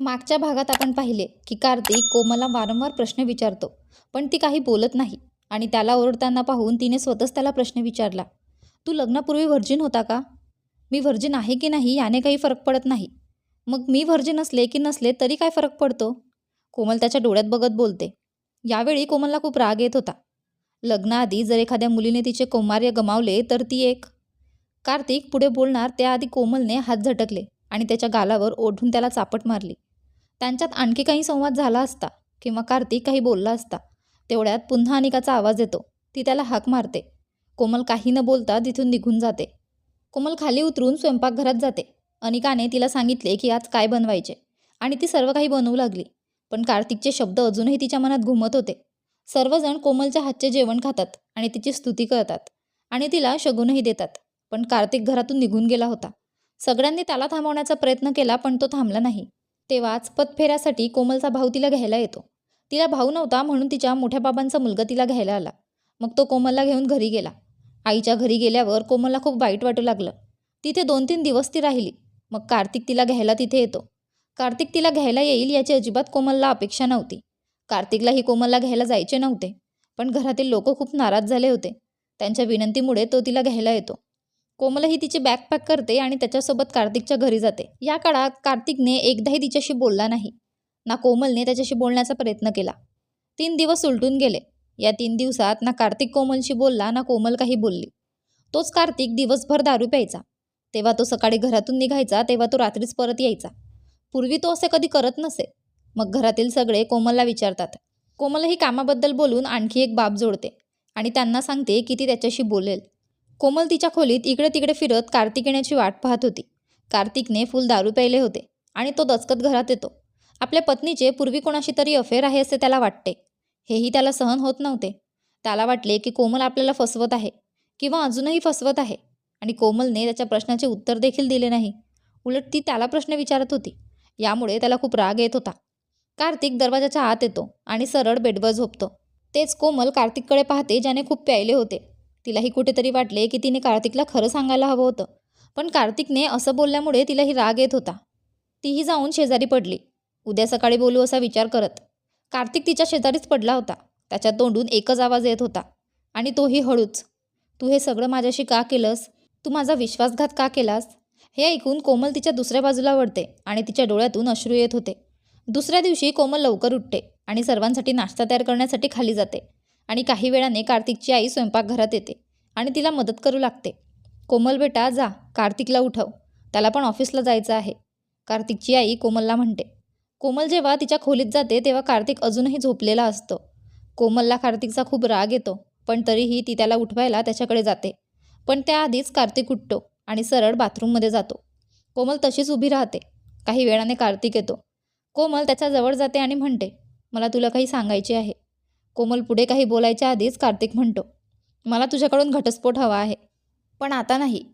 मागच्या भागात आपण पाहिले की कार्तिक कोमलला वारंवार प्रश्न विचारतो पण ती काही बोलत नाही आणि त्याला ओरडताना पाहून तिने स्वतःच त्याला प्रश्न विचारला तू लग्नापूर्वी व्हर्जिन होता का? मी व्हर्जिन आहे की नाही याने काही फरक पडत नाही. मग मी व्हर्जिन असले की नसले तरी काय फरक पडतो? कोमल त्याच्या डोळ्यात बघत बोलते. यावेळी कोमलला खूप राग येत होता. लग्नाआधी जर एखाद्या मुलीने तिचे कौमार्य गमावले तर ती एक कार्तिक पुढे बोलणार त्याआधी कोमलने हात झटकले आणि त्याच्या गालावर ओढून त्याला चापट मारली. त्यांच्यात आणखी काही संवाद झाला असता किंवा कार्तिक काही बोलला असता तेवढ्यात पुन्हा अनिकाचा आवाज येतो. ती त्याला हाक मारते. कोमल काही न बोलता तिथून निघून जाते. कोमल खाली उतरून स्वयंपाकघरात जाते. अनिकाने तिला सांगितले की आज काय बनवायचे आणि ती सर्व काही बनवू लागली. पण कार्तिकचे शब्द अजूनही तिच्या मनात घुमत होते. सर्वजण कोमलच्या हातचे जेवण खातात आणि तिची स्तुती करतात आणि तिला शगुनही देतात. पण कार्तिक घरातून निघून गेला होता. सगळ्यांनी त्याला थांबवण्याचा प्रयत्न केला पण तो थांबला नाही. तेव्हाच पतफेऱ्यासाठी कोमलचा भाऊ तिला घ्यायला येतो. तिला भाऊ नव्हता म्हणून तिच्या मोठ्या बाबांचा मुलगा तिला घ्यायला आला. मग तो कोमलला घेऊन घरी गेला. आईच्या घरी गेल्यावर कोमलला खूप वाईट वाटू लागलं. तिथे दोन तीन दिवस ती राहिली. मग कार्तिक तिला घ्यायला तिथे येतो. कार्तिक तिला घ्यायला येईल याची अजिबात कोमलला अपेक्षा नव्हती. कार्तिकलाही कोमलला घ्यायला जायचे नव्हते. पण घरातील लोक खूप नाराज झाले होते. त्यांच्या विनंतीमुळे तो तिला घ्यायला येतो. कोमलही तिची बॅग पॅक करते आणि त्याच्यासोबत कार्तिकच्या घरी जाते. या काळात कार्तिकने एकदाही तिच्याशी बोलला नाही. ना कोमलने त्याच्याशी बोलण्याचा प्रयत्न केला. तीन दिवस उलटून गेले. या तीन दिवसात ना कार्तिक कोमलशी बोलला ना कोमल काही बोलली. तोच कार्तिक दिवसभर दारू प्यायचा. तेव्हा तो सकाळी घरातून निघायचा तेव्हा तो रात्रीच परत यायचा. पूर्वी तो असे कधी करत नसे. मग घरातील सगळे कोमलला विचारतात. कोमलही कामाबद्दल बोलून आणखी एक बाब जोडते आणि त्यांना सांगते की ती त्याच्याशी बोलेल. कोमल तिच्या खोलीत इकडे तिकडे फिरत कार्तिक येण्याची वाट पाहत होती. कार्तिकने फुल दारू प्यायले होते आणि तो दचकत घरात येतो. आपल्या पत्नीचे पूर्वी कोणाशी तरी अफेअर आहे असे त्याला वाटते. हेही त्याला सहन होत नव्हते. त्याला वाटले की कोमल आपल्याला फसवत आहे किंवा अजूनही फसवत आहे आणि कोमलने त्याच्या प्रश्नाचे उत्तर देखील दिले नाही. उलट ती त्याला प्रश्न विचारत होती. यामुळे त्याला खूप राग येत होता. कार्तिक दरवाजाच्या आत येतो आणि सरळ बेडवर झोपतो. तेच कोमल कार्तिककडे पाहते ज्याने खूप प्यायले होते. तिलाही कुठेतरी वाटले की तिने कार्तिकला खरं सांगायला हवं होतं. पण कार्तिकने असं बोलल्यामुळे तिलाही राग येत होता. तीही जाऊन शेजारी पडली. उद्या सकाळी बोलू असा विचार करत. कार्तिक तिच्या शेजारीच पडला होता. त्याच्या तोंडून एकच आवाज येत होता. आणि तोही हळूच. तू हे सगळं माझ्याशी का केलंस? तू माझा विश्वासघात का केलास? हे ऐकून कोमल तिच्या दुसऱ्या बाजूला वळते आणि तिच्या डोळ्यातून अश्रू येत होते. दुसऱ्या दिवशी कोमल लवकर उठते आणि सर्वांसाठी नाश्ता तयार करण्यासाठी खाली जाते. आणि काही वेळाने कार्तिकची आई स्वयंपाकघरात येते आणि तिला मदत करू लागते. कोमल बेटा जा कार्तिकला उठव. त्याला पण ऑफिसला जायचं आहे. कार्तिकची आई कोमलला म्हणते. कोमल जेव्हा तिच्या खोलीत जाते तेव्हा कार्तिक अजूनही झोपलेला असतो. कोमलला कार्तिकचा खूप राग येतो पण तरीही ती त्याला उठवायला त्याच्याकडे जाते. पण त्याआधीच कार्तिक उठतो आणि सरळ बाथरूममध्ये जातो. कोमल तशीच उभी राहते. काही वेळाने कार्तिक येतो. कोमल त्याच्याजवळ जाते आणि म्हणते मला तुला काही सांगायचे आहे. कोमल पुढे काही बोलायच्या आधीच कार्तिक म्हणतो मला तुझ्याकडून घटस्फोट हवा आहे. पण आता नाही.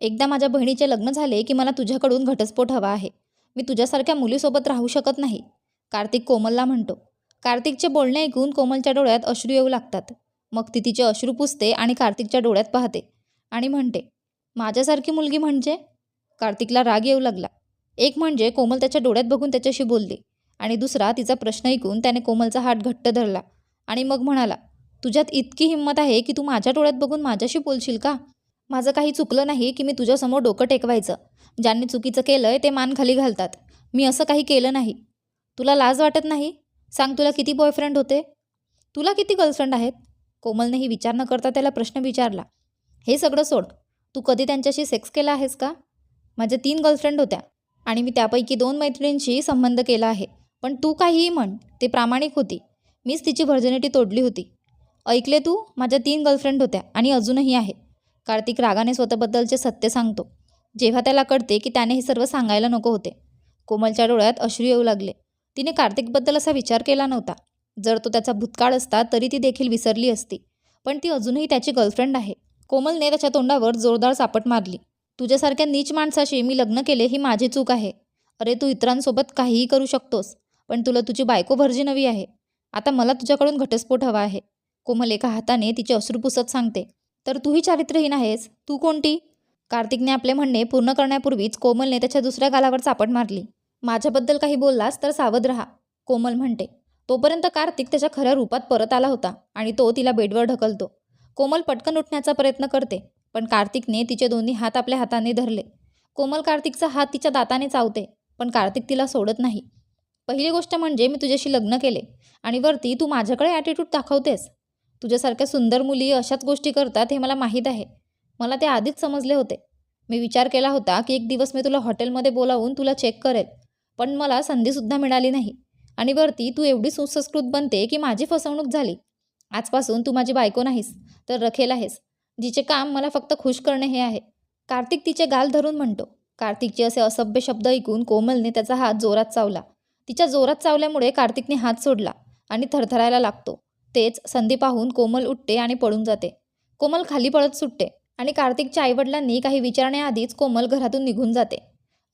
एकदा माझ्या बहिणीचे लग्न झाले की मला तुझ्याकडून घटस्फोट हवा आहे. मी तुझ्यासारख्या मुलीसोबत राहू शकत नाही. कार्तिक कोमलला म्हणतो. कार्तिकचे बोलणे ऐकून कोमलच्या डोळ्यात अश्रू येऊ लागतात. मग ती तिचे अश्रू पुसते आणि कार्तिकच्या डोळ्यात पाहते आणि म्हणते माझ्यासारखी मुलगी म्हणजे? कार्तिकला राग येऊ लागला. एक म्हणजे कोमल त्याच्या डोळ्यात बघून त्याच्याशी बोलली आणि दुसरा तिचा प्रश्न ऐकून त्याने कोमलचा हात घट्ट धरला. आणि मग म्हणाला तुझ्यात इतकी हिंमत आहे की तू माझ्या डोळ्यात बघून माझ्याशी बोलशील का? माझं काही चुकलं नाही की मी तुझ्यासमोर डोकं टेकवायचं. ज्यांनी चुकीचं केलंय ते मान खाली घालतात. मी असं काही केलं नाही. तुला लाज वाटत नाही? सांग तुला किती बॉयफ्रेंड होते? तुला किती गर्लफ्रेंड आहेत? कोमलनेही विचार न करता त्याला प्रश्न विचारला हे सगळं सोड. तू कधी त्यांच्याशी सेक्स केला आहेस का? माझ्या तीन गर्लफ्रेंड होत्या आणि मी त्यापैकी दोन मैत्रिणींशी संबंध केला आहे. पण तू काहीही म्हण ते प्रामाणिक होती. मीच तिची व्हर्जिनिटी तोडली होती. ऐकले तू? माझ्या तीन गर्लफ्रेंड होत्या आणि अजूनही आहे. कार्तिक रागाने स्वतःबद्दलचे सत्य सांगतो. जेव्हा त्याला कळते की त्याने हे सर्व सांगायला नको होते. कोमलच्या डोळ्यात अश्रू येऊ लागले. तिने कार्तिकबद्दल असा विचार केला नव्हता. जर तो त्याचा भूतकाळ असता तरी ती देखील विसरली असती. पण ती अजूनही त्याची गर्लफ्रेंड आहे. कोमलने त्याच्या तोंडावर जोरदार चापट मारली. तुझ्यासारख्या नीच माणसाशी मी लग्न केले ही माझी चूक आहे. अरे तू इतरांसोबत काहीही करू शकतोस पण तुला तुझी बायको भर्जी नवी आहे. आता मला तुझ्याकडून घटस्फोट हवा आहे. कोमल एका हाताने तिचे अश्रू पुसत सांगते तर तूही चारित्र्यहीन आहेस? तू कोणती? कार्तिकने आपले म्हणणे पूर्ण करण्यापूर्वीच कोमलने त्याच्या दुसऱ्या गालावर चापट मारली. माझ्याबद्दल काही बोललास तर सावध राहा कोमल म्हणते. तोपर्यंत कार्तिक त्याच्या खऱ्या रूपात परत आला होता आणि तो तिला बेडवर ढकलतो. कोमल पटकन उठण्याचा प्रयत्न करते पण कार्तिकने तिचे दोन्ही हात आपल्या हाताने धरले. कोमल कार्तिकचा हात तिच्या दाताने चावते पण कार्तिक तिला सोडत नाही. पहिली गोष्ट म्हणजे मी तुझ्याशी लग्न केले. आणि वरती तू माझ्याकडे ॲटिट्यूड दाखवतेस. तुझ्यासारख्या सुंदर मुली अशाच गोष्टी करतात हे मला माहीत आहे. मला ते आधीच समजले होते. मी विचार केला होता की एक दिवस मी तुला हॉटेलमध्ये बोलावून तुला चेक करेल. पण मला संधीसुद्धा मिळाली नाही. आणि वरती तू एवढी सुसंस्कृत बनते की माझी फसवणूक झाली. आजपासून तू माझी बायको नाहीस तर रखेल आहेस. जिचे काम मला फक्त खुश करणे हे आहे. कार्तिक तिचे गाल धरून म्हणतो. कार्तिकचे असे असभ्य शब्द ऐकून कोमलने त्याचा हात जोरात चावला. तिच्या जोरात चावल्यामुळे कार्तिकने हात सोडला आणि थरथरायला लागतो. तेच संधी पाहून कोमल उठते आणि पळून जाते. कोमल खाली पळत सुटते आणि कार्तिकच्या आईवडिलांनी काही विचारण्याआधीच कोमल घरातून निघून जाते.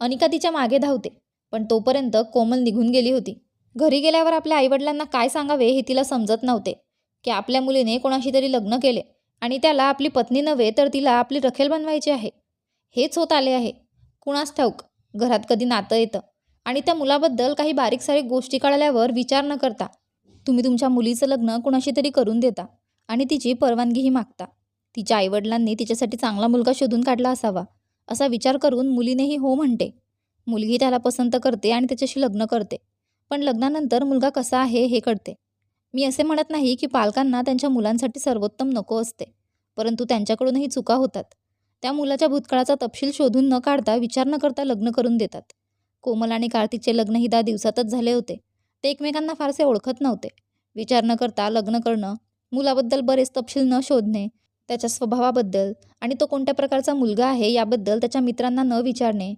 अनिका तिच्यामागे धावते पण तोपर्यंत कोमल निघून गेली होती. घरी गेल्यावर आपल्या आईवडिलांना काय सांगावे हे तिला समजत नव्हते. की आपल्या मुलीने कोणाशी तरी लग्न केले आणि त्याला आपली पत्नी नव्हे तर तिला आपली रखेल बनवायची आहे. हेच होत आले आहे. कुणास ठाऊक घरात कधी नातं येतं. आणि त्या मुलाबद्दल काही बारीक सारीक गोष्टी कळल्यावर विचार न करता तुम्ही तुमच्या मुलीचं लग्न कुणाशी तरी करून देता आणि तिची परवानगीही मागता. तिच्या आईवडिलांनी तिच्यासाठी चांगला मुलगा शोधून काढला असावा असा विचार करून मुलीनेही हो म्हणते. मुलगी त्याला पसंत करते आणि त्याच्याशी लग्न करते पण लग्नानंतर मुलगा कसा आहे हे कळते. मी असे म्हणत नाही की पालकांना त्यांच्या मुलांसाठी सर्वोत्तम नको असते परंतु त्यांच्याकडूनही चुका होतात. त्या मुलाच्या भूतकाळाचा तपशील शोधून न काढता विचार न करता लग्न करून देतात. कोमल आणि कार्तिकचे लग्न ही दहा दिवसातच झाले होते. ते एकमेकांना फारसे ओळखत नव्हते. विचार न करता लग्न करणं मुलाबद्दल बरेच तपशील न शोधणे त्याच्या स्वभावाबद्दल आणि तो कोणत्या प्रकारचा मुलगा आहे याबद्दल त्याच्या मित्रांना न विचारणे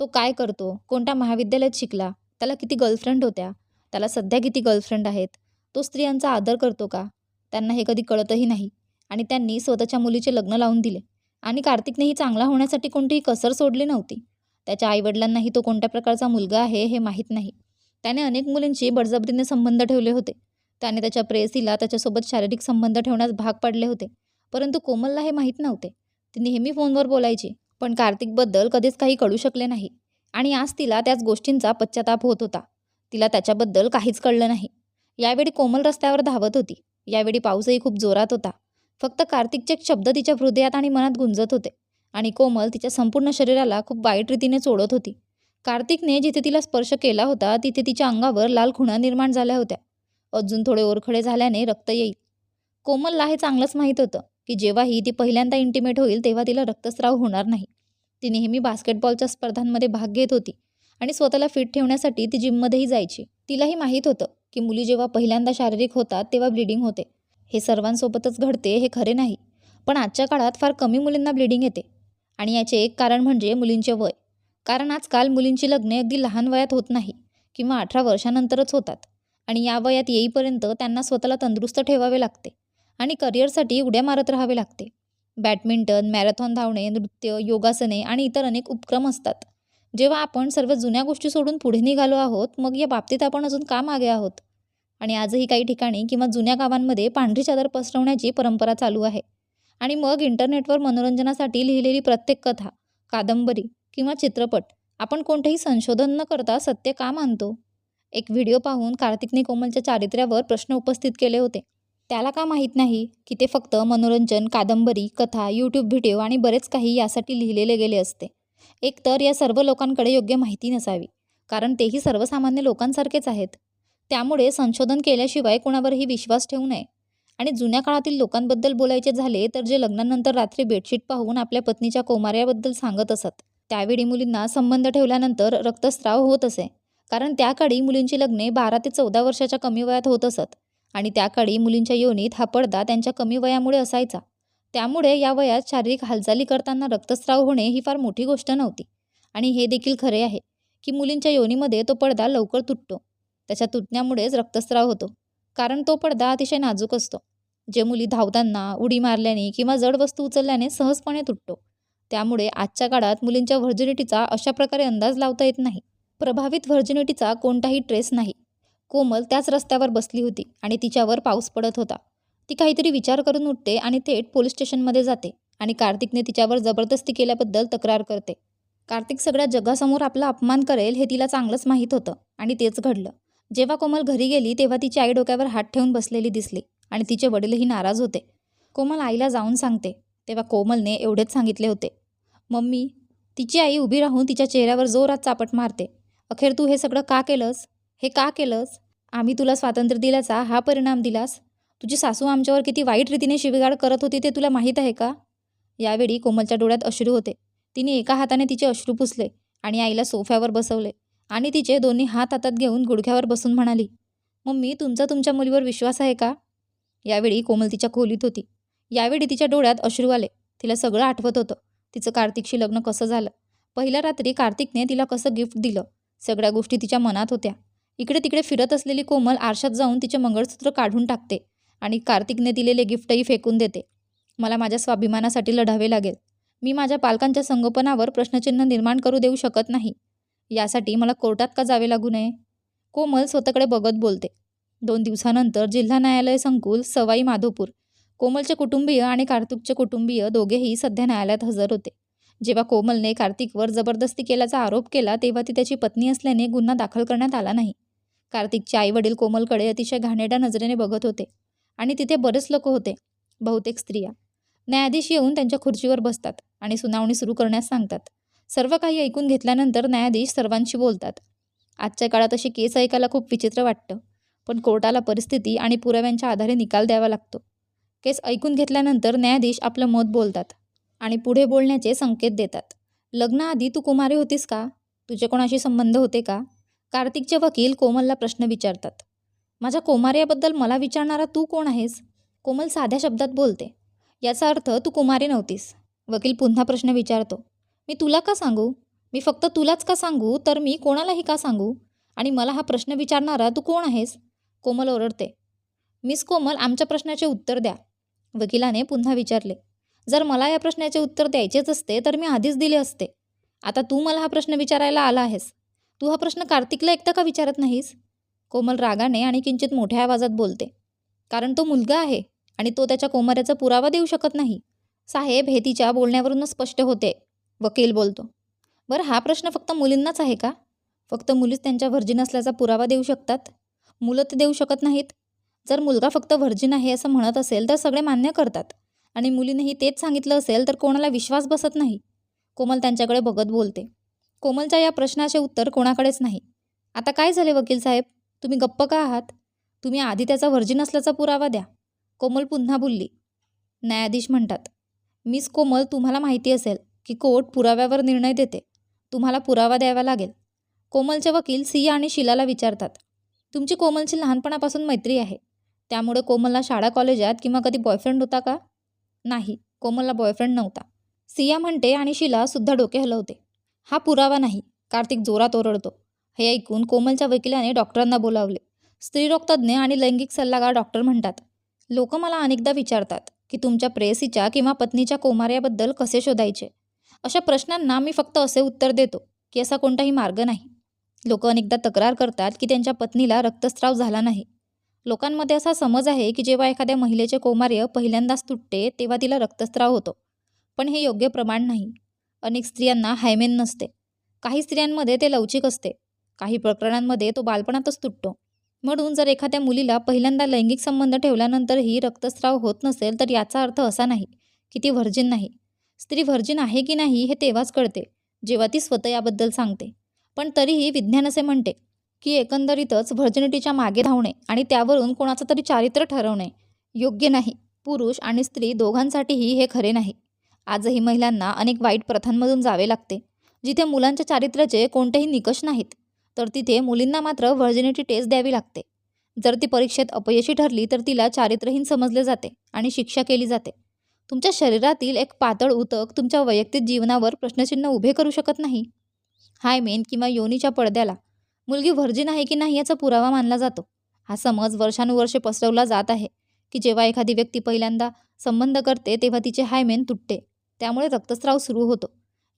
तो काय करतो कोणत्या महाविद्यालयात शिकला त्याला किती गर्लफ्रेंड होत्या त्याला सध्या किती गर्लफ्रेंड आहेत तो स्त्रियांचा आदर करतो का त्यांना हे कधी कळतही नाही आणि त्यांनी स्वतःच्या मुलीचे लग्न लावून दिले आणि कार्तिकनेही चांगला होण्यासाठी कोणतीही कसर सोडली नव्हती. त्याच्या आईवडिलांनाही तो कोणत्या प्रकारचा मुलगा आहे हे माहीत नाही. त्याने अनेक मुलींशी बळजबरीने संबंध ठेवले होते. त्याने त्याच्या प्रेयसीला त्याच्यासोबत शारीरिक संबंध ठेवण्यास भाग पाडले होते. परंतु कोमलला हे माहीत नव्हते. ती नेहमी फोनवर बोलायची पण कार्तिकबद्दल कधीच काही कळू शकले नाही. आणि आज तिला त्याच गोष्टींचा पश्चाताप होत होता. तिला त्याच्याबद्दल काहीच कळलं नाही. यावेळी कोमल रस्त्यावर धावत होती. यावेळी पाऊसही खूप जोरात होता. फक्त कार्तिकचे शब्द तिच्या हृदयात आणि मनात गुंजत होते. आणि कोमल तिच्या संपूर्ण शरीराला खूप वाईट रीतीने चोडत होती. कार्तिकने जिथे तिला स्पर्श केला होता तिथे तिच्या अंगावर लाल खुणा निर्माण झाल्या होत्या. अजून थोडे ओरखडे झाल्याने रक्त येईल. कोमलला हे चांगलंच माहीत होतं की जेव्हाही ती पहिल्यांदा इंटिमेट होईल तेव्हा तिला रक्तस्राव होणार नाही. ती नेहमी बास्केटबॉलच्या स्पर्धांमध्ये भाग घेत होती आणि स्वतःला फिट ठेवण्यासाठी ती जिममध्येही जायची. तिलाही माहीत होतं की मुली जेव्हा पहिल्यांदा शारीरिक होतात तेव्हा ब्लिडिंग होते. हे सर्वांसोबतच घडते हे खरे नाही पण आजच्या काळात फार कमी मुलींना ब्लिडिंग येते. आणि याचे एक कारण म्हणजे मुलींचे वय. कारण आजकाल मुलींची लग्ने अगदी लहान वयात होत नाही किंवा अठरा वर्षानंतरच होतात आणि या वयात येईपर्यंत त्यांना स्वतःला तंदुरुस्त ठेवावे लागते आणि करिअरसाठी उड्या मारत राहावे लागते. बॅडमिंटन मॅरेथॉन धावणे नृत्य योगासने आणि इतर अनेक उपक्रम असतात. जेव्हा आपण सर्व जुन्या गोष्टी सोडून पुढे निघालो आहोत मग या बाबतीत आपण अजून का मागे आहोत? आणि आजही काही ठिकाणी किंवा जुन्या गावांमध्ये पांढरी चादर पसरवण्याची परंपरा चालू आहे. आणि मग इंटरनेटवर मनोरंजनासाठी लिहिलेली प्रत्येक कथा कादंबरी किंवा चित्रपट आपण कोणतेही संशोधन न करता सत्य का मानतो? एक व्हिडिओ पाहून कार्तिकने कोमलच्या चारित्र्यावर प्रश्न उपस्थित केले होते. त्याला का माहीत नाही की ते फक्त मनोरंजन कादंबरी कथा यूट्यूब व्हिडिओ आणि बरेच काही यासाठी लिहिलेले गेले असते. एकतर या सर्व लोकांकडे योग्य माहिती नसावी कारण तेही सर्वसामान्य लोकांसारखेच आहेत. त्यामुळे संशोधन केल्याशिवाय कोणावरही विश्वास ठेवू नये. आणि जुन्या काळातील लोकांबद्दल बोलायचे झाले तर जे लग्नानंतर रात्री बेडशीट पाहून आपल्या पत्नीच्या कौमार्याबद्दल सांगत असत. त्यावेळी मुलींना संबंध ठेवल्यानंतर रक्तस्राव होत असे. कारण त्या काळी मुलींची लग्ने बारा ते चौदा वर्षाच्या कमी वयात होत असत. आणि त्या काळी मुलींच्या योनीत हा पडदा त्यांच्या कमी वयामुळे असायचा. त्यामुळे या वयात शारीरिक हालचाली करताना रक्तस्राव होणे ही फार मोठी गोष्ट नव्हती. आणि हे देखील खरे आहे की मुलींच्या योनीमध्ये तो पडदा लवकर तुटतो. त्याच्या तुटण्यामुळेच रक्तस्राव होतो. कारण तो पडदा अतिशय नाजूक असतो. जे मुली धावताना उडी मारल्याने किंवा जड वस्तू उचलल्याने सहजपणे तुटतो. त्यामुळे आजच्या काळात मुलींच्या व्हर्जिनिटीचा अशा प्रकारे अंदाज लावता येत नाही. प्रभावित व्हर्जिनिटीचा कोणताही ट्रेस नाही. कोमल त्याच रस्त्यावर बसली होती आणि तिच्यावर पाऊस पडत होता. ती काहीतरी विचार करून उठते आणि थेट पोलीस स्टेशनमध्ये जाते आणि कार्तिकने तिच्यावर जबरदस्ती केल्याबद्दल तक्रार करते. कार्तिक सगळ्या जगासमोर आपला अपमान करेल हे तिला चांगलंच माहीत होतं आणि तेच घडलं. जेव्हा कोमल घरी गेली तेव्हा तिची आई डोक्यावर हात ठेवून बसलेली दिसली आणि तिचे वडीलही नाराज होते. कोमल आईला जाऊन सांगते तेव्हा कोमलने एवढेच सांगितले होते. मम्मी तिची आई उभी राहून तिच्या चेहऱ्यावर जोरात चापट मारते. अखेर तू हे सगळं का केलंस? हे का केलंस? आम्ही तुला स्वातंत्र्य दिल्याचा हा परिणाम दिलास? तुझी सासू आमच्यावर किती वाईट रीतीने शिवीगाळ करत होती ते तुला माहीत आहे का? यावेळी कोमलच्या डोळ्यात अश्रू होते. तिने एका हाताने तिचे अश्रू पुसले आणि आईला सोफ्यावर बसवले. आणि तिचे दोन्ही हात हातात घेऊन गुडघ्यावर बसून म्हणाली मम्मी तुमचा तुमच्या मुलीवर विश्वास आहे का? यावेळी कोमल तिच्या खोलीत होती. यावेळी तिच्या डोळ्यात अश्रू आले. तिला सगळं आठवत होतं. तिचं कार्तिकशी लग्न कसं झालं? पहिल्या रात्री कार्तिकने तिला कसं गिफ्ट दिलं? सगळ्या गोष्टी तिच्या मनात होत्या. इकडे तिकडे फिरत असलेली कोमल आरशात जाऊन तिचे मंगळसूत्र काढून टाकते आणि कार्तिकने दिलेले गिफ्टही फेकून देते. मला माझ्या स्वाभिमानासाठी लढावे लागेल. मी माझ्या पालकांच्या संगोपनावर प्रश्नचिन्ह निर्माण करू देऊ शकत नाही. यासाठी मला कोर्टात का जावे लागू नये? कोमल स्वतःकडे बघत बोलते. दोन दिवसानंतर जिल्हा न्यायालय संकुल सवाई माधोपूर. कोमलचे कुटुंबीय आणि कार्तिकचे कुटुंबीय दोघेही सध्या न्यायालयात हजर होते. जेव्हा कोमलने कार्तिकवर जबरदस्ती केल्याचा आरोप केला तेव्हा ती त्याची पत्नी असल्याने गुन्हा दाखल करण्यात आला नाही. कार्तिकचे आईवडील कोमलकडे अतिशय घाणेरड्या नजरेने बघत होते आणि तिथे बरेच लोक होते बहुतेक स्त्रिया. न्यायाधीश येऊन त्यांच्या खुर्चीवर बसतात आणि सुनावणी सुरू करण्यास सांगतात. सर्व काही ऐकून घेतल्यानंतर न्यायाधीश सर्वांशी बोलतात. आजच्या काळात अशी केस ऐकायला खूप विचित्र वाटतं पण कोर्टाला परिस्थिती आणि पुराव्यांच्या आधारे निकाल द्यावा लागतो. केस ऐकून घेतल्यानंतर न्यायाधीश आपलं मत बोलतात आणि पुढे बोलण्याचे संकेत देतात. लग्नाआधी तू कुमारी होतीस का? तुझे कोणाशी संबंध होते का? कार्तिकचे वकील कोमलला प्रश्न विचारतात. माझ्या कोमार्याबद्दल मला विचारणारा तू कोण आहेस? कोमल साध्या शब्दात बोलते. याचा अर्थ तू कुमारी नव्हतीस. वकील पुन्हा प्रश्न विचारतो. मी तुला का सांगू? मी फक्त तुलाच का सांगू? तर मी कोणालाही का सांगू? आणि मला हा प्रश्न विचारणारा तू कोण आहेस? कोमल ओरडते. मिस कोमल आमच्या प्रश्नाचे उत्तर द्या. वकिलाने पुन्हा विचारले. जर मला या प्रश्नाचे उत्तर द्यायचेच असते तर मी आधीच दिले असते. आता तू मला हा प्रश्न विचारायला आला आहेस. तू हा प्रश्न कार्तिकला एकदा का विचारत नाहीस? कोमल रागाने आणि किंचित मोठ्या आवाजात बोलते. कारण तो मुलगा आहे आणि तो त्याच्या कोमाऱ्याचा पुरावा देऊ शकत नाही. साहेब हे तिच्या बोलण्यावरूनच स्पष्ट होते. वकील बोलतो. बरं हा प्रश्न फक्त मुलींनाच आहे का? फक्त मुलीच त्यांच्या व्हर्जिन असल्याचा पुरावा देऊ शकतात? मुलं ते देऊ शकत नाहीत. जर मुलगा फक्त व्हर्जिन आहे असं म्हणत असेल तर सगळे मान्य करतात. आणि मुलीनेही तेच सांगितलं असेल तर कोणाला विश्वास बसत नाही? कोमल त्यांच्याकडे बघत बोलते. कोमलच्या या प्रश्नाचे उत्तर कोणाकडेच नाही. आता काय झाले वकील साहेब? तुम्ही गप्प का आहात? तुम्ही आधी त्याचा व्हर्जिन असल्याचा पुरावा द्या. कोमल पुन्हा बोलली. न्यायाधीश म्हणतात मिस कोमल तुम्हाला माहिती असेल की कोर्ट पुराव्यावर निर्णय देते. तुम्हाला पुरावा द्यावा लागेल. कोमलचे वकील सिया आणि शिलाला विचारतात. तुमची कोमलची लहानपणापासून मैत्री आहे. त्यामुळे कोमलला शाळा कॉलेजात किंवा कधी बॉयफ्रेंड होता का? नाही कोमलला बॉयफ्रेंड नव्हता. सिया म्हणते आणि शिला सुद्धा डोके हलवते. हा पुरावा नाही. कार्तिक जोरात ओरडतो. हे ऐकून कोमलच्या वकिलाने डॉक्टरांना बोलावले. स्त्रीरोगतज्ञ आणि लैंगिक सल्लागार डॉक्टर म्हणतात लोक मला अनेकदा विचारतात की तुमच्या प्रेयसीच्या किंवा पत्नीच्या कोमाऱ्याबद्दल कसे शोधायचे? अशा प्रश्नांना मी फक्त असे उत्तर देतो की असा कोणताही मार्ग नाही. लोक अनेकदा तक्रार करतात की त्यांच्या पत्नीला रक्तस्राव झाला नाही. लोकांमध्ये असा समज आहे की जेव्हा एखाद्या महिलेचे कौमार्य पहिल्यांदाच तुटते तेव्हा तिला रक्तस्राव होतो. पण हे योग्य प्रमाण नाही. अनेक स्त्रियांना हायमेन नसते. काही स्त्रियांमध्ये ते लवचिक असते. काही प्रकरणांमध्ये तो बालपणातच तुटतो. म्हणून जर एखाद्या मुलीला पहिल्यांदा लैंगिक संबंध ठेवल्यानंतरही रक्तस्राव होत नसेल तर याचा अर्थ असा नाही की ती व्हर्जिन नाही. स्त्री व्हर्जिन आहे की नाही हे तेव्हाच कळते जेव्हा ती स्वतः याबद्दल सांगते. पण तरीही विज्ञान असे म्हणते की एकंदरीतच व्हर्जिनिटीच्या मागे धावणे आणि त्यावरून कोणाचं तरी चारित्र्य ठरवणे योग्य नाही. पुरुष आणि स्त्री दोघांसाठीही हे खरे नाही. आजही महिलांना अनेक वाईट प्रथांमधून जावे लागते जिथे मुलांच्या चारित्र्याचे कोणतेही निकष नाहीत तर तिथे मुलींना मात्र व्हर्जिनिटी टेस्ट द्यावी लागते. जर ती परीक्षेत अपयशी ठरली तर तिला चारित्र्यहीन समजले जाते आणि शिक्षा केली जाते. तुमच्या शरीरातील एक पातळ उतक तुमच्या वैयक्तिक जीवनावर प्रश्नचिन्ह उभे करू शकत नाही. हायमेन किंवा योनीच्या पडद्याला मुलगी व्हर्जिन आहे की नाही याचा पुरावा मानला जातो. हा समज वर्षानुवर्षे पसरवला जात आहे की जेव्हा एखादी व्यक्ती पहिल्यांदा संबंध करते तेव्हा तिचे हायमेन तुटते त्यामुळे रक्तस्राव सुरू होतो.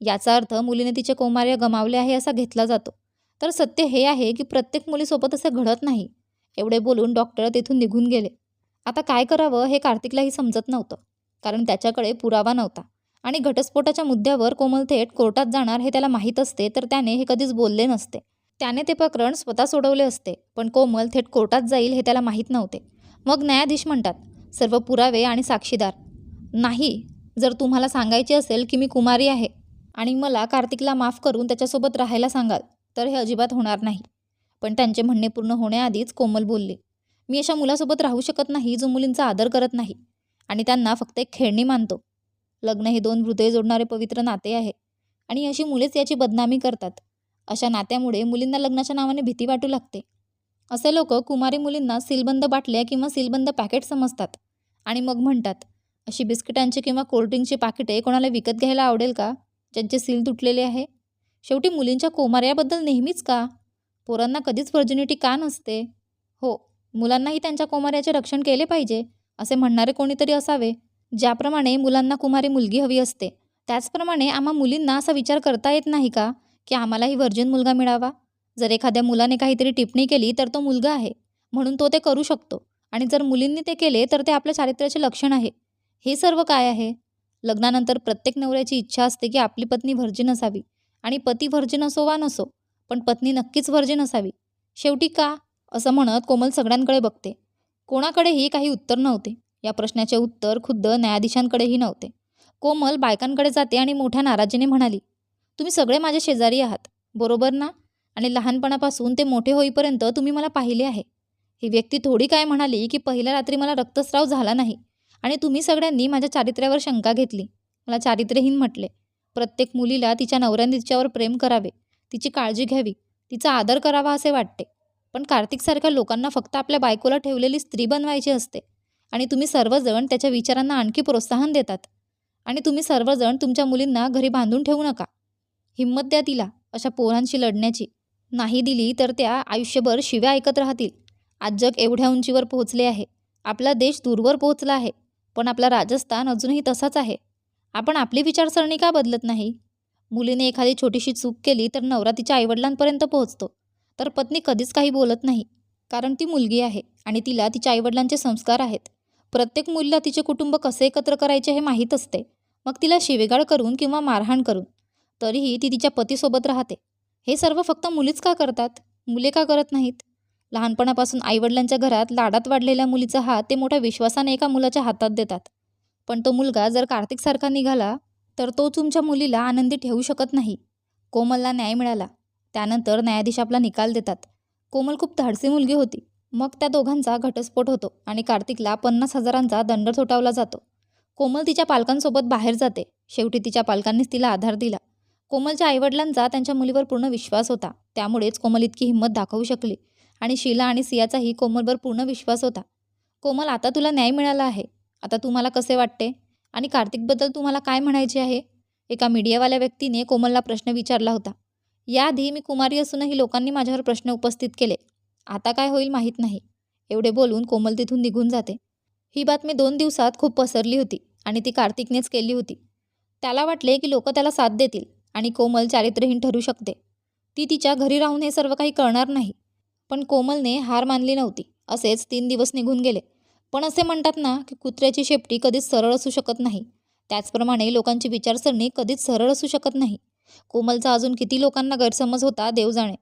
याचा अर्थ मुलीने तिचे कौमार्य गमावले आहे असा घेतला जातो. तर सत्य हे आहे की प्रत्येक मुलीसोबत असं घडत नाही. एवढे बोलून डॉक्टर तेथून निघून गेले. आता काय करावं हे कार्तिकलाही समजत नव्हतं. कारण त्याच्याकडे पुरावा नव्हता. आणि घटस्फोटाच्या मुद्द्यावर कोमल थेट कोर्टात जाणार हे त्याला माहीत असते तर त्याने हे कधीच बोलले नसते. त्याने ते प्रकरण स्वतः सोडवले असते पण कोमल थेट कोर्टात जाईल हे त्याला माहीत नव्हते. मग न्यायाधीश म्हणतात सर्व पुरावे आणि साक्षीदार. नाही जर तुम्हाला सांगायचे असेल की मी कुमारी आहे आणि मला कार्तिकला माफ करून त्याच्यासोबत राहायला सांगाल तर हे अजिबात होणार नाही. पण त्यांचे म्हणणे पूर्ण होण्याआधीच कोमल बोलली मी अशा मुलासोबत राहू शकत नाही जो मुलींचा आदर करत नाही. आणि त्यांना फक्त एक खेळणी मानतो. लग्न हे दोन हृदय जोडणारे पवित्र नाते आहे. आणि अशी मुलेच याची बदनामी करतात. अशा नात्यामुळे मुलींना लग्नाच्या नावाने भीती वाटू लागते. असे लोक कुमारी मुलींना सीलबंद बाटल्या किंवा सीलबंद पॅकेट समजतात. आणि मग म्हणतात अशी बिस्किटांची किंवा कोल्ड्रिंकची पाकिटे कोणाला विकत घ्यायला आवडेल का? ज्यांचे सील तुटलेले आहे. शेवटी मुलींच्या कोमाऱ्याबद्दल नेहमीच का? पोरांना कधीच व्हर्जिनिटी का नसते? हो मुलांनाही त्यांच्या कोमाऱ्याचे रक्षण केले पाहिजे. असे म्हणणारे कोणीतरी असावे ज्याप्रमाणे मुलांना कुमारी मुलगी हवी असते. त्याचप्रमाणे आम्हा मुलींना असा विचार करता येत नाही का की आम्हालाही व्हर्जिन मुलगा मिळावा? जर एखाद्या मुलाने काहीतरी टिप्पणी केली तर तो मुलगा आहे म्हणून तो ते करू शकतो. आणि जर मुलींनी ते केले तर ते आपल्या चारित्र्याचे लक्षण आहे. हे सर्व काय आहे? लग्नानंतर प्रत्येक नवऱ्याची इच्छा असते की आपली पत्नी व्हर्जिन असावी. आणि पती व्हर्जिन असो वा नसो पण पत्नी नक्कीच व्हर्जिन असावी. शेवटी का? असं म्हणत कोमल सगळ्यांकडे बघते. कोणाकडेही काही उत्तर नव्हते. या प्रश्नाचे उत्तर खुद्द न्यायाधीशांकडेही नव्हते. कोमल बायकांकडे जाते आणि मोठ्या नाराजीने म्हणाली तुम्ही सगळे माझे शेजारी आहात बरोबर ना? आणि लहानपणापासून ते मोठे होईपर्यंत तुम्ही मला पाहिले आहे. ही व्यक्ती थोडी काय म्हणाली की पहिल्या रात्री मला रक्तस्राव झाला नाही आणि तुम्ही सगळ्यांनी माझ्या चारित्र्यावर शंका घेतली. मला चारित्र्यहीन म्हटले प्रत्येक मुलीला तिच्या नवऱ्याने तिच्यावर प्रेम करावे तिची काळजी घ्यावी तिचा आदर करावा असे वाटते. पण कार्तिकसारख्या लोकांना फक्त आपल्या बायकोला ठेवलेली स्त्री बनवायची असते. आणि तुम्ही सर्वजण त्याच्या विचारांना आणखी प्रोत्साहन देतात. आणि तुम्ही सर्वजण तुमच्या मुलींना घरी बांधून ठेवू नका. हिंमत द्या तिला अशा पोरांशी लढण्याची. नाही दिली तर त्या आयुष्यभर शिव्या ऐकत राहतील. आज जग एवढ्या उंचीवर पोहोचले आहे. आपला देश दूरवर पोहोचला आहे. पण आपला राजस्थान अजूनही तसाच आहे. आपण आपली विचारसरणी का बदलत नाही? मुलीने एखादी छोटीशी चूक केली तर नवरा तिच्या आईवडिलांपर्यंत पोहोचतो. तर पत्नी कधीच काही बोलत नाही. कारण ती मुलगी आहे आणि तिला तिच्या आईवडिलांचे संस्कार आहेत. प्रत्येक मुलीला तिचे कुटुंब कसे एकत्र करायचे हे माहीत असते. मग तिला शिवेगाळ करून किंवा मारहाण करून. तरीही ती तिच्या पतीसोबत राहते. हे सर्व फक्त मुलीच का करतात? मुले का करत नाहीत? लहानपणापासून आईवडिलांच्या घरात लाडात वाढलेल्या मुलीचा हात ते मोठ्या विश्वासाने एका मुलाच्या हातात देतात. पण तो मुलगा जर कार्तिकसारखा निघाला तर तो तुमच्या मुलीला आनंदी ठेवू शकत नाही. कोमलला न्याय मिळाला. त्यानंतर न्यायाधीश आपला निकाल देतात. कोमल खूप धाडसी मुलगी होती. मग त्या दोघांचा घटस्फोट होतो आणि कार्तिकला पन्नास हजारांचा दंड थोटावला जातो. कोमल तिच्या पालकांसोबत बाहेर जाते. शेवटी तिच्या पालकांनीच तिला आधार दिला. कोमलच्या आईवडिलांचा त्यांच्या मुलीवर पूर्ण विश्वास होता. त्यामुळेच कोमल इतकी हिंमत दाखवू शकली आणि शीला आणि सियाचाही कोमलवर पूर्ण विश्वास होता. कोमल आता तुला न्याय मिळाला आहे. आता तुम्हाला कसे वाटते? आणि कार्तिकबद्दल तुम्हाला काय म्हणायचे आहे? एका मीडियावाल्या व्यक्तीने कोमलला प्रश्न विचारला होता. याआधी मी कुमारी असूनही लोकांनी माझ्यावर प्रश्न उपस्थित केले. आता काय होईल माहीत नाही. एवढे बोलून कोमल तिथून निघून जाते. ही बातमी दोन दिवसात खूप पसरली होती आणि ती कार्तिकनेच केली होती. त्याला वाटले की लोक त्याला साथ देतील आणि कोमल चारित्र्यहीन ठरू शकते. ती तिच्या घरी राहून हे सर्व काही कळणार नाही. पण कोमलने हार मानली नव्हती. असेच तीन दिवस निघून गेले. पण असे म्हणतात ना की कुत्र्याची शेपटी कधीच सरळ असू शकत नाही. त्याचप्रमाणे लोकांची विचारसरणी कधीच सरळ असू शकत नाही. कोमलचा अजून किती लोकांना गैरसमज होता देव जाणे.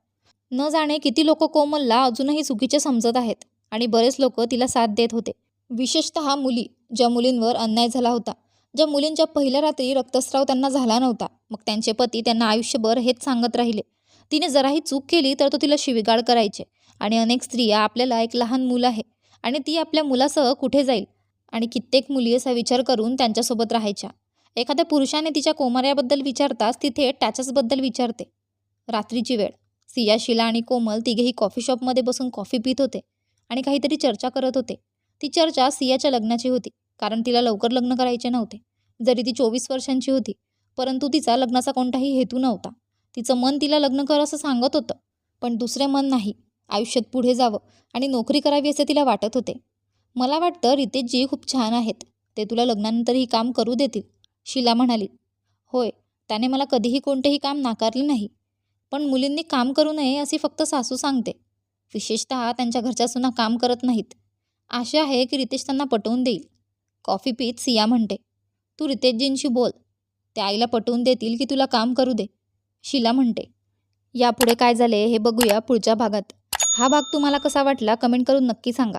न जाणे किती लोक कोमलला अजूनही चुकीचे समजत आहेत आणि बरेच लोक तिला साथ देत होते. विशेषतः मुली ज्या मुलींवर अन्याय झाला होता ज्या मुलींच्या पहिल्या रात्री रक्तस्राव त्यांना झाला नव्हता मग त्यांचे पती त्यांना आयुष्यभर हेच सांगत राहिले. तिने जराही चूक केली तर तो तिला शिवीगाळ करायचे आणि अनेक स्त्रिया आपल्याला एक लहान मूल आहे आणि ती आपल्या मुलासह कुठे जाईल आणि कित्येक मुली असा विचार करून त्यांच्यासोबत राहायच्या. एखाद्या पुरुषाने तिच्या कोमऱ्याबद्दल विचारताच ती थेट विचारते. रात्रीची वेळ. सिया शिला आणि कोमल तिघेही कॉफी शॉपमध्ये बसून कॉफी पित होते आणि काहीतरी चर्चा करत होते. ती चर्चा सियाच्या लग्नाची होती कारण तिला लवकर लग्न करायचे नव्हते. जरी ती चोवीस वर्षांची होती परंतु तिचा लग्नाचा कोणताही हेतू नव्हता. तिचं मन तिला लग्न कर असं सांगत होतं पण दुसरे मन नाही. आयुष्यात पुढे जावं आणि नोकरी करावी असे तिला वाटत होते. मला वाटतं रितेशजी खूप छान आहेत. ते तुला लग्नानंतरही काम करू देतील. शिला म्हणाली होय त्याने मला कधीही कोणतेही काम नाकारले नाही पण मुलींनी काम करू नये अशी फक्त सासू सांगते. विशेषतः त्यांच्या घरच्या सुना काम करत नाहीत. आशा आहे की रितेश त्यांना पटवून देईल. कॉफी पीत सिया म्हणते. तू रितेशजींशी बोल. त्या आईला पटवून देतील की तुला काम करू दे. शिला म्हणते. यापुढे काय झाले हे बघूया पुढच्या भागात. हा भाग तुम्हाला कसा वाटला कमेंट करून नक्की सांगा.